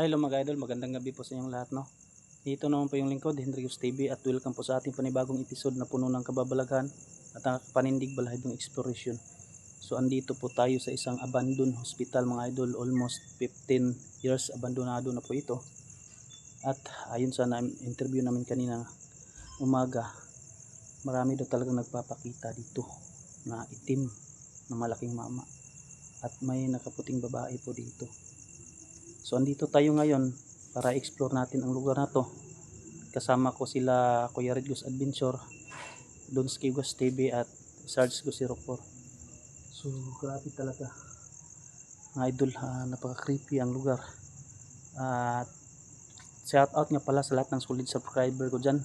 Ay, mga idol, magandang gabi po sa inyong lahat, no? Ito naman po yung lingkod, Hendricus TV, at welcome po sa ating panibagong episode na puno ng kababalaghan at ang panindig balahibong exploration. So, andito po tayo sa isang abandoned hospital, mga idol, almost 15 years abandonado na po ito. At ayon sa na interview namin kanina umaga, marami daw talagang nagpapakita dito na itim na malaking mama. At may nakaputing babae po dito. So andito tayo ngayon para explore natin ang lugar na to. Kasama ko sila Kuya Redgus Adventure, Don Skigos TV at Sarge Gusiropor. So grabe talaga. Mga idol, ah, napaka-creepy ang lugar. At shout out nga pala sa lahat ng solid subscriber ko dyan.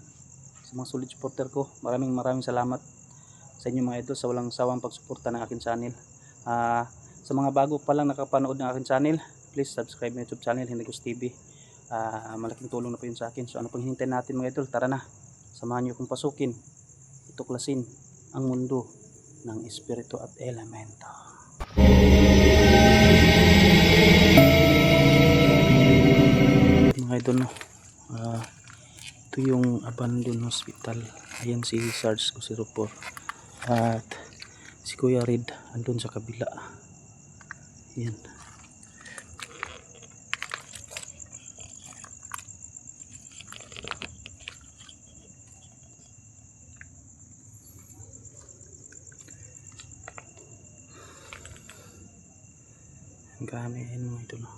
Sa mga solid supporter ko. Maraming maraming salamat sa inyo mga idol sa walang sawang pagsuporta ng aking channel. Ah, sa mga bago pa lang nakapanood ng aking channel, please subscribe my YouTube channel, Hendricus TV. Ah, malaking tulong na po yun sa akin. So ano pang hinintay natin mga idol? Tara na. Samahan niyo akong pasukin. Tuklasin ang mundo ng espiritu at elemento. Mga idol no. Ah, ito yung abandoned hospital. Ayan si Sarge Kusirupor. At si Kuya Red andun sa kabila. Yan. Ang gamit mo ito no.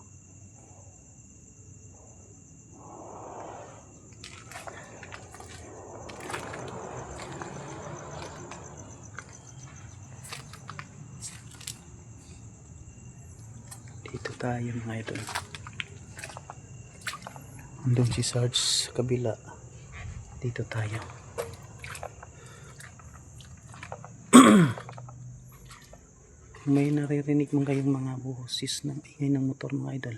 Dito tayo mga idol. Andun si Sarge sa kabila. Dito tayo. May naririnig man kayong mga boses ng ingay ng motor mga idol.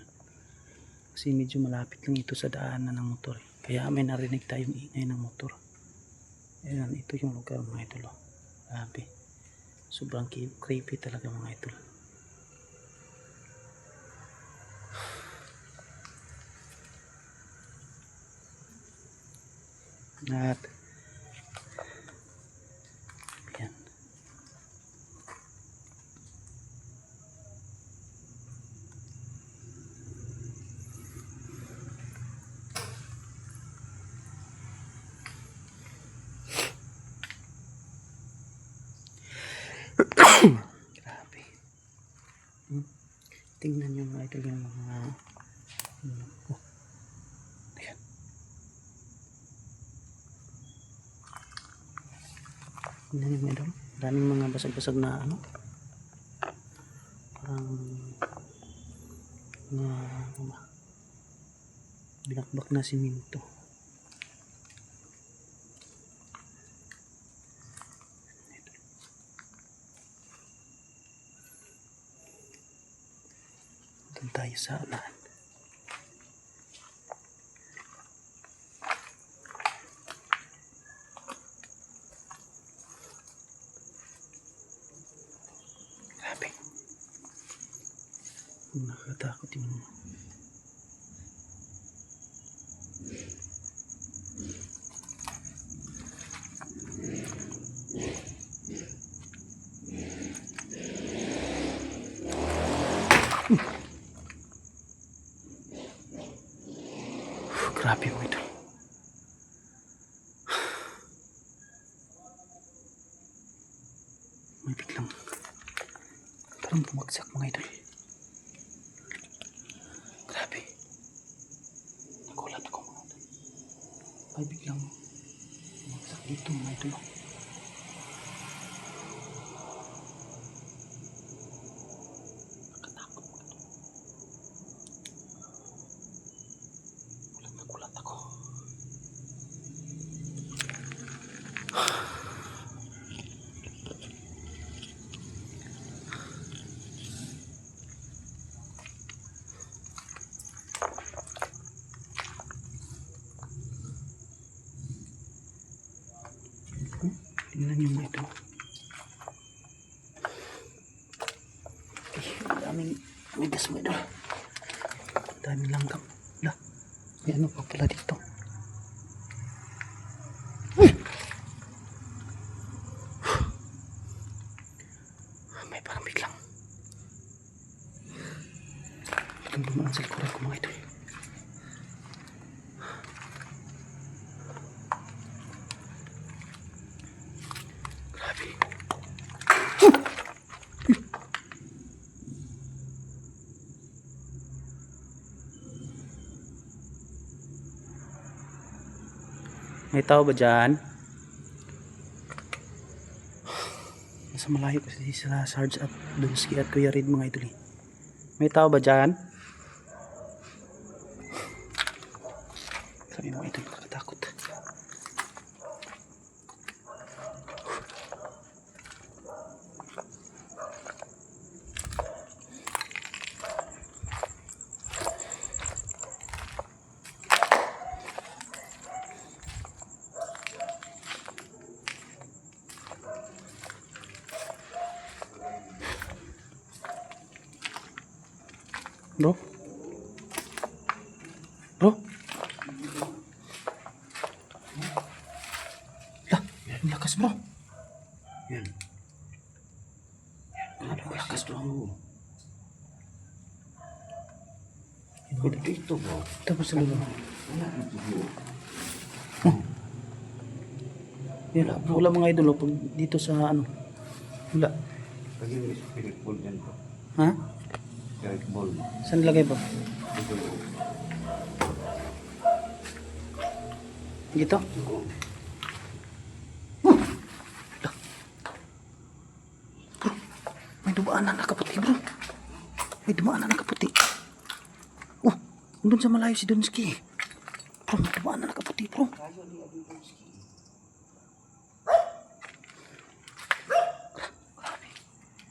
Kasi medyo malapit lang ito sa daanan ng motor. eh. Kaya may narinig tayong ingay ng motor. Ayan, ito yung lugar mga idol. Oh. Grabe. Sobrang creepy talaga mga idol. At yan. Grabe. Hmm. Tingnan nyo mga idol yung mga ano po. Ayan. Tingnan nyo idol. Daming mga basag-basag na ano. Parang na ano ba? Binakbak na siminto. Tayo sa unahan. Bumagsak mga idol. Grabe. Nagulat ako mga idol. May biglang bumagsak dito mga idol. Nakatakot mga idol. Gulat na gulat ako. Hmm? Tingnan niyo mo ito. Ay, ang daming migas mo. Ang daming langgam. Lah, may ano pa pala dito. May parang biglang. Biglang dumaan sa likuran ko mga idol. Grabe. May tao ba dyan? Nasa malayo kasi sila Sarge at Dunsky at Kuya Reed mga idol. May tao ba dyan? Sabi mga idol, nakakatakot. Bro? Bro? Lah, ang lakas bro. Yan. Ano ang lakas bro? Ito dito bro. Tapos sa lulo. Wala dito bro. Wala, mga idol oh, pag dito sa ano. Wala. Lagi yung spirit ball dyan bro. Ha? Spirit ball. Saan lagay bro? Dito. Dito? Bro, may dumaan na nakaputi bro. May dumaan na nakaputi. Oh, nandun sa malayo si Donski. Bro, may dumaan na nakaputi bro.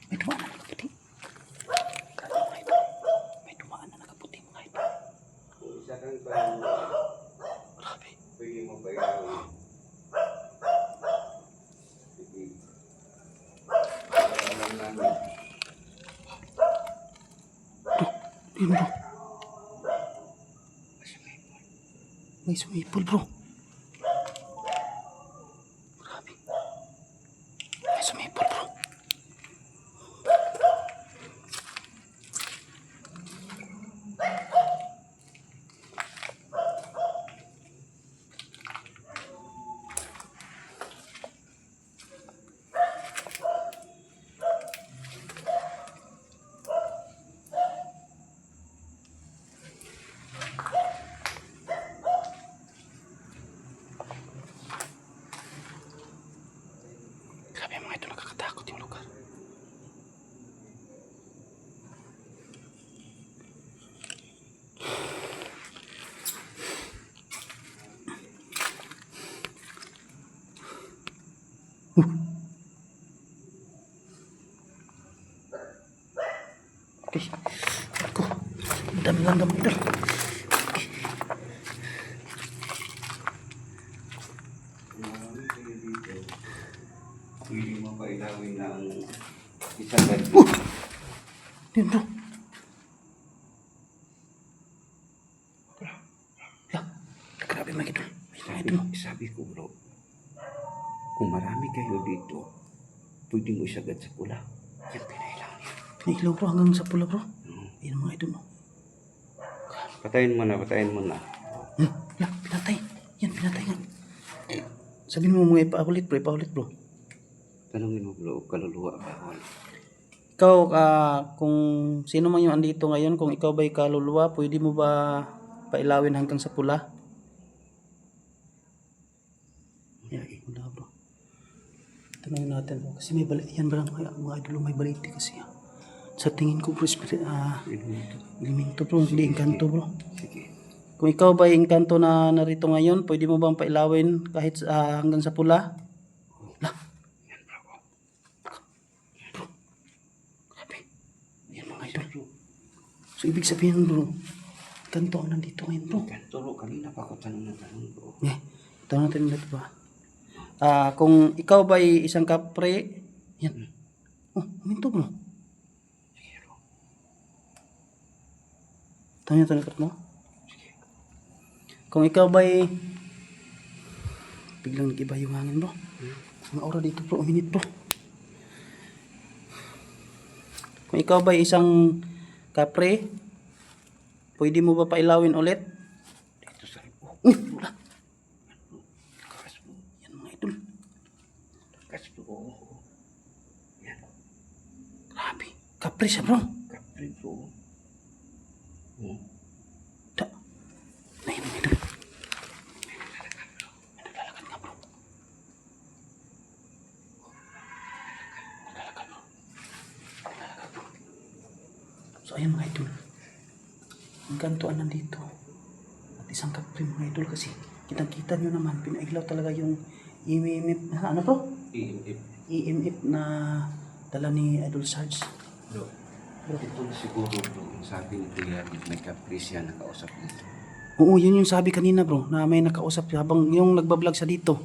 May dumaan na nakaputi. Grabe mga idol. May dumaan na nakaputi mga idol. Pwede mo pa ikaw. Sige. Alam namin. Yun bro. May sumipol bro. Okay. Ako. Ang dami lang dami kayo dito. Pwede mo pa ilawin ng isang ganito. Uh! Yun. Ya. Grabe mga ito. Sabi, sabi ko bro, kung marami kayo dito, pwede mo isagad sa pula. Yan pinailang niya. Pinilaw bro hanggang sa pula bro. Hmm. Yan mga ito no. Patayin mo na, patayin mo na. Hmm. La, pinatay. Yan, pinatay nga. Sabihin mo mga ipaulit bro, ipaulit bro. Tanungin mo bro, kaluluwa bawal. Ikaw, ah, kung sino man yung andito ngayon, kung ikaw ba'y kaluluwa, pwede mo ba pailawin hanggang sa pula? Yan, wala bro. Tanongin natin bro. Kasi may balik, yan ba mga, idolo, may baliti kasi. ah. Sa tingin ko bro, spirit, ah, elemento bro, hindi engkanto bro. Sige. Kung ikaw ba engkanto na narito ngayon, pwede mo bang pailawin kahit ah, hanggang sa pula? Lah. Bro. Grabe. Yan mga idol. So ibig sabihin bro, kanto ang nandito ngayon bro. Kan, turo, kanina pa ako tanong na tanong bro. Eh, tanong natin ulit ba? Ah, kung ikaw ba isang kapre, yan. Oh, minto bro. Tanong natin ulit mo. Kung ikaw ba'y biglang nag-iba yung hangin bro. Ang aura dito bro, uminit bro. Kung ikaw ba'y isang kapre, pwede mo ba pailawin ulit? Dito sa ibo. Uh, wala. Lakas mo. Yan mga idol. Lakas mo. Yan. Grabe. Kapre siya bro. Kapre bro. Oh. Da. Na yun mga idol. May naglalakad nga bro. Naglalakad bro. Naglalakad bro. So ayan mga idol. Ang gantuan nandito. At isang kapre mga idol kasi kitang-kita nyo naman pinailaw talaga yung EMF na ano bro? EMF. EMF na dala ni Idol Sarge. Bro. Ito na siguro bro. Yung sabi ni Kuya, may kapre siya nakausap dito. Oo, yun yung sabi kanina bro, na may nakausap habang yung nagbablog sa dito.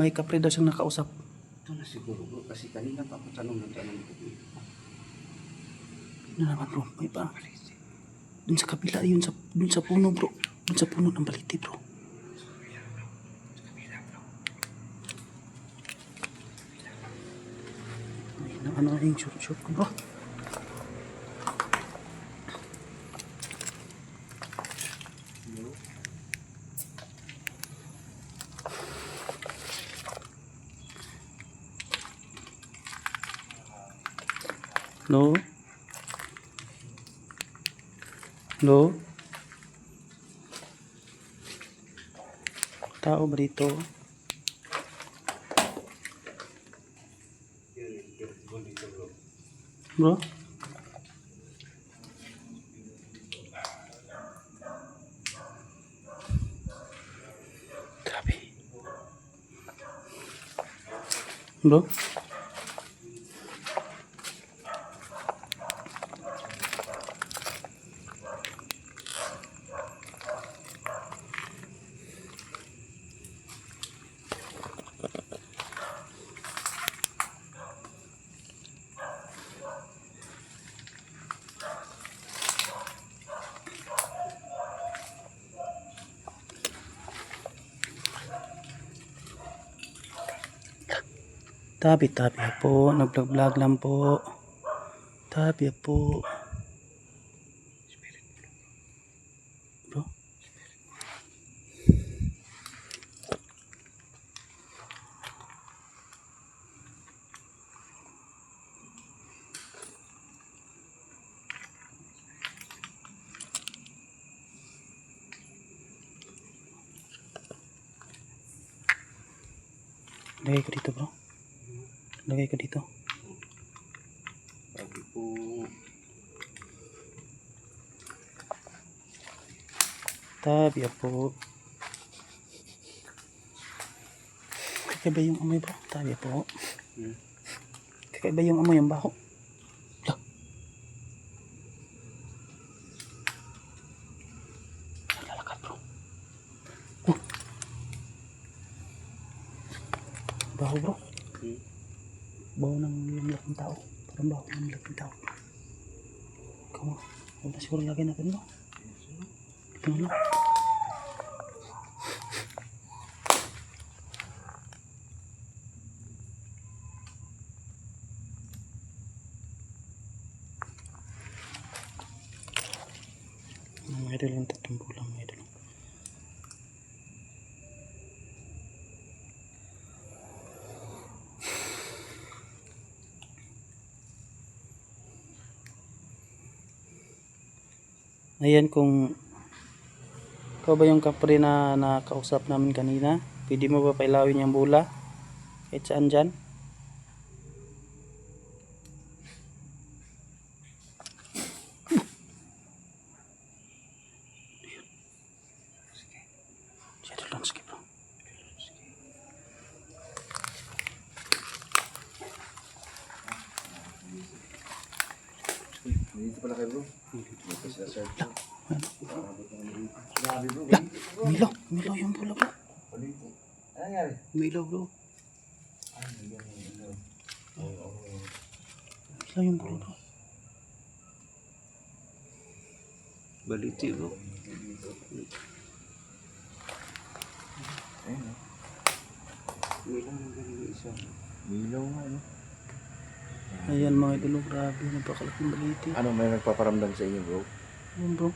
May kapre daw siyang nakausap. Ito na siguro bro. Kasi kanina pa ako tanong ng tanong ko. Ano naman bro, may pa. Dun sa kabila, yun sa, dun sa puno bro. Dun sa puno ng baliti bro. Ay, na, ano yung short short ko bro. No? No? Tao ba dito? Bro? Grabe. Bro? Tabi, tabi po. Nag-vlog lang po. Tabi po. Bro? Lagay ko dito bro. Lagay ko dito. Sabi po, Tabi po. Kakaiba yung amoy bro. Tabi po. Hmm. Kakaiba yung amoy yung baho. Baho bro. hmm. Baho ng lamlak ng tao. Parang baho ng lamlak ng tao. Ikaw mo. Huwag na siguro lagay natin mo. Ito na lang. Mga idol yung tatlong bulang mga idol. Ayan kung ikaw ba yung kapre na nakausap namin kanina? Pwede mo ba pailawin yung bula? Kahit saan dyan? Grabe bro. La, milaw. Milaw yung pula bro. Ano nangyari? Milaw bro. Ay, bigyan mo yung ilaw. Oo, oo. Milaw yung pula bro. Baliti bro. Ayun o. Milaw yung ganito isa. Milaw nga no. Ayan mga idolo, grabe, napakalaking baliti. Ano, may nagpaparamdam sa inyo bro? Ano bro?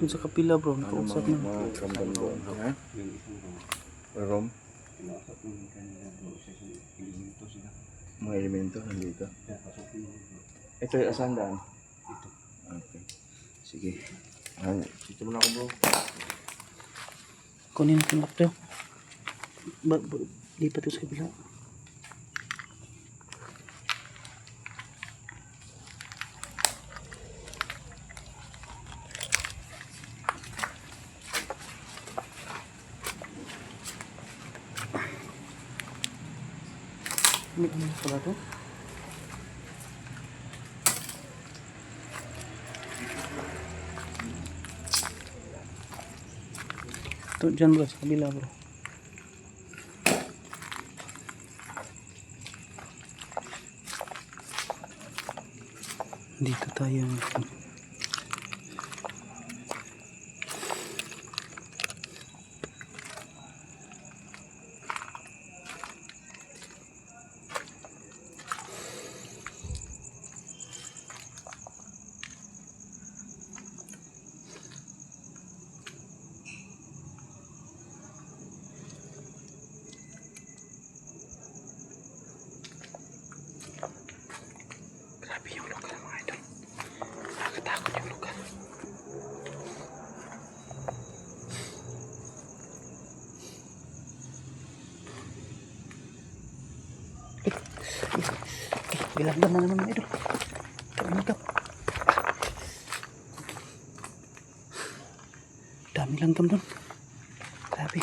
Yung sa mo, kapila bro, Ano nakausap mga, na. mga karamdam bro? Ha? Rom? Mo. Mga elemento nandito. Mo. Ito yung asan daan? Ito. Okay. Sige. Ay, dito muna ako, bro. Kunin ko na ito. Lipat ko sa kabila. May ano pala to? Ito dyan bro, sa kabila bro. Dito tayo. Grabe yung lugar mga idol. Nakakatakot yung lugar. Eh, eh, Bilandan na naman mga idol. Dami lang doon doon. Grabe.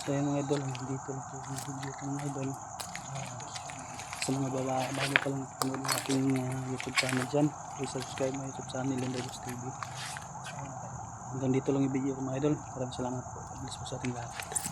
So yung mga idol, dito lang po yung video ko mga idol. Ah, sa mga baba, bago pa lang panood ng aking ah, YouTube channel dyan, please subscribe my YouTube channel Lendagus TV. Hanggang dito lang yung video ko mga idol. Maraming salamat po. Bless po sa ating lahat.